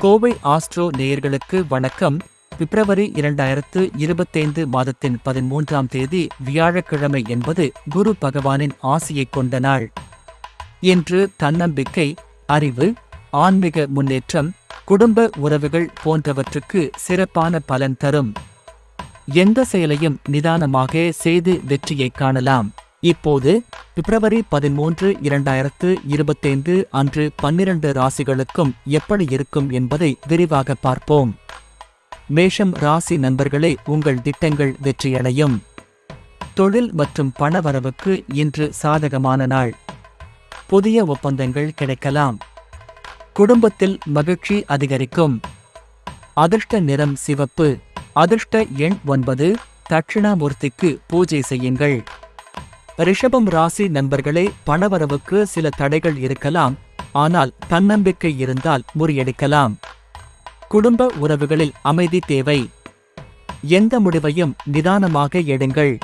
Kovai astro நேயர்களுக்கு வணக்கம். பிப்ரவரி இரண்டாயிரத்து இருபத்தைந்து மாதத்தின் பதிமூன்றாம் தேதி வியாழக்கிழமை என்பது குரு பகவானின் ஆசையை கொண்ட நாள். இன்று தன்னம்பிக்கை அறிவு ஆன்மீக முன்னேற்றம் குடும்ப உறவுகள் போன்றவற்றுக்கு சிறப்பான பலன் தரும். எந்த செயலையும் நிதானமாக செய்து வெற்றியைக் காணலாம். இப்போது பிப்ரவரி பதிமூன்று இரண்டாயிரத்து இருபத்தைந்து அன்று பன்னிரண்டு ராசிகளுக்கும் எப்படி இருக்கும் என்பதை விரிவாக பார்ப்போம். மேஷம் ராசி நண்பர்களே உங்கள் திட்டங்கள் வெற்றியடையும். தொழில் மற்றும் பணவரவுக்கு இன்று சாதகமான நாள். புதிய ஒப்பந்தங்கள் கிடைக்கலாம். குடும்பத்தில் மகிழ்ச்சி அதிகரிக்கும். அதிர்ஷ்ட நிறம் சிவப்பு. அதிர்ஷ்ட எண் ஒன்பது. தட்சிணாமூர்த்திக்கு பூஜை செய்யுங்கள். ரிஷபம் ராசி நண்பர்களே பணவரவுக்கு சில தடைகள் இருக்கலாம். ஆனால் தன்னம்பிக்கை இருந்தால் முறியடிக்கலாம். குடும்ப உறவுகளில் அமைதி தேவை. எந்த முடிவையும் நிதானமாக எடுங்கள்.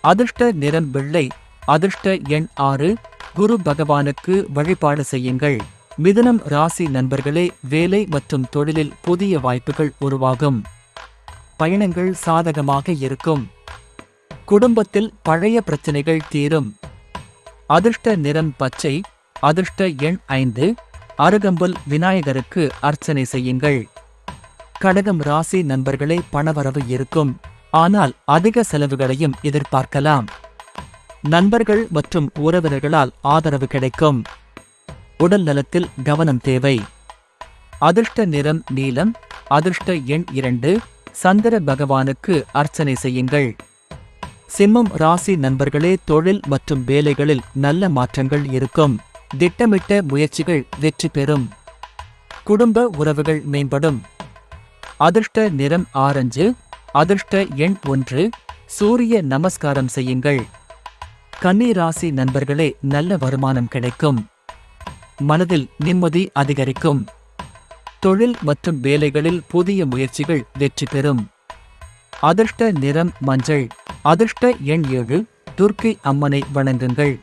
அதிர்ஷ்ட நிறம் வெள்ளை அதிர்ஷ்ட எண் ஆறு குரு பகவானுக்கு வழிபாடு செய்யுங்கள். மிதுனம் ராசி நண்பர்களே வேலை மற்றும் தொழிலில் புதிய வாய்ப்புகள் உருவாகும். பயணங்கள் சாதகமாக இருக்கும். குடும்பத்தில் பழைய பிரச்சனைகள் தீரும். அதிர்ஷ்ட நிறம் பச்சை அதிர்ஷ்ட எண் ஐந்து அருகம்புல் விநாயகருக்கு அர்ச்சனை செய்யுங்கள். கடகம் ராசி நண்பர்களே பணவரவு இருக்கும். ஆனால் அதிக செலவுகளையும் எதிர்பார்க்கலாம். நண்பர்கள் மற்றும் உறவினர்களால் ஆதரவு கிடைக்கும். உடல் நலத்தில் கவனம் தேவை. அதிர்ஷ்ட நிறம் நீலம் அதிர்ஷ்ட எண் இரண்டு சந்திர பகவானுக்கு அர்ச்சனை செய்யுங்கள். சிம்மம் ராசி நண்பர்களே தொழில் மற்றும் வேலைகளில் நல்ல மாற்றங்கள் இருக்கும். திட்டமிட்ட முயற்சிகள் வெற்றி பெறும். குடும்ப உறவுகள் மேம்படும். அதிர்ஷ்ட நிறம் ஆரஞ்சு அதிர்ஷ்ட எண் ஒன்று சூரிய நமஸ்காரம் செய்யுங்கள். கன்னி ராசி நண்பர்களே நல்ல வருமானம் கிடைக்கும். மனதில் நிம்மதி அதிகரிக்கும். தொழில் மற்றும் வேலைகளில் புதிய முயற்சிகள் வெற்றி பெறும். அதிர்ஷ்ட நிறம் மஞ்சள் அதிர்ஷ்ட எண் ஏழு துர்க்கை அம்மனை வணங்குங்கள்.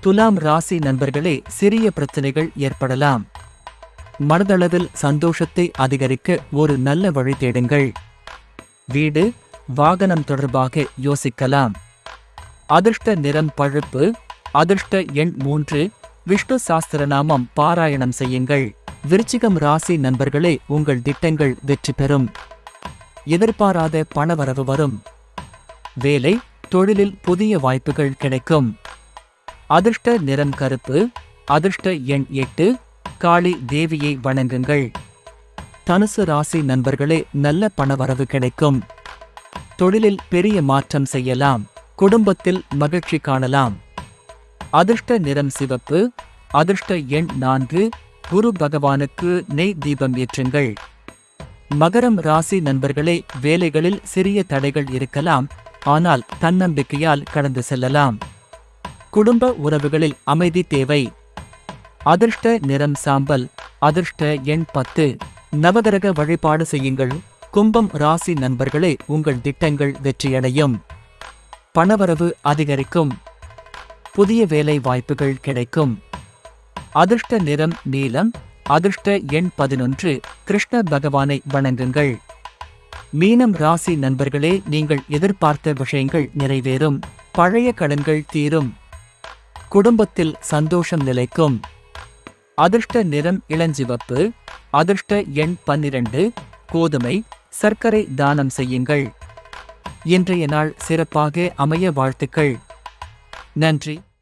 துலாம் ராசி நண்பர்களே சிறிய பிரச்சனைகள் ஏற்படலாம். மனதளவில் சந்தோஷத்தை அதிகரிக்க ஒரு நல்ல வழி தேடுங்கள். வீடு வாகனம் தொடர்பாக யோசிக்கலாம். அதிர்ஷ்ட நிறம் பழுப்பு அதிர்ஷ்ட எண் மூன்று விஷ்ணு சாஸ்திரநாமம் பாராயணம் செய்யுங்கள். விருச்சிகம் ராசி நண்பர்களே உங்கள் திட்டங்கள் வெற்றி பெறும். எதிர்பாராத பணவரவு வரும். வேலை தொழிலில் புதிய வாய்ப்புகள் கிடைக்கும். அதிர்ஷ்ட நிறம் கருப்பு அதிர்ஷ்ட எண் எட்டு காளி தேவியை வணங்குங்கள். தனுசு ராசி நண்பர்களே நல்ல பணவரவு கிடைக்கும். தொழிலில் பெரிய மாற்றம் செய்யலாம் குடும்பத்தில் மகிழ்ச்சி காணலாம். அதிர்ஷ்ட நிறம் சிவப்பு அதிர்ஷ்ட எண் நான்கு குரு பகவானுக்கு நெய் தீபம் ஏற்றுங்கள். மகரம் ராசி நண்பர்களே வேலைகளில் சிறிய தடைகள் இருக்கலாம் ஆனால் தன்னம்பிக்கையால் கடந்து செல்லலாம். குடும்ப உறவுகளில் அமைதி தேவை. அதிர்ஷ்ட நிறம் சாம்பல் அதிர்ஷ்ட எண் பத்து. நவகிரக வழிபாடு செய்யுங்கள். கும்பம் ராசி நண்பர்களே உங்கள் திட்டங்கள் வெற்றியடையும். பணவரவு அதிகரிக்கும். புதிய வேலை வாய்ப்புகள் கிடைக்கும். அதிர்ஷ்ட நிறம் நீலம் அதிர்ஷ்ட எண் பதினொன்று. கிருஷ்ண பகவானை வணங்குங்கள். மீனம் ராசி நண்பர்களே நீங்கள் எதிர்பார்த்த விஷயங்கள் நிறைவேறும் பழைய கடன்கள் தீரும். குடும்பத்தில் சந்தோஷம் நிலைக்கும். அதிர்ஷ்ட நிறம் இளஞ்சிவப்பு அதிர்ஷ்ட எண் பன்னிரண்டு கோதுமை சர்க்கரை தானம் செய்யுங்கள். இன்றைய நாள் சிறப்பாக அமைய வாழ்த்துக்கள். நன்றி.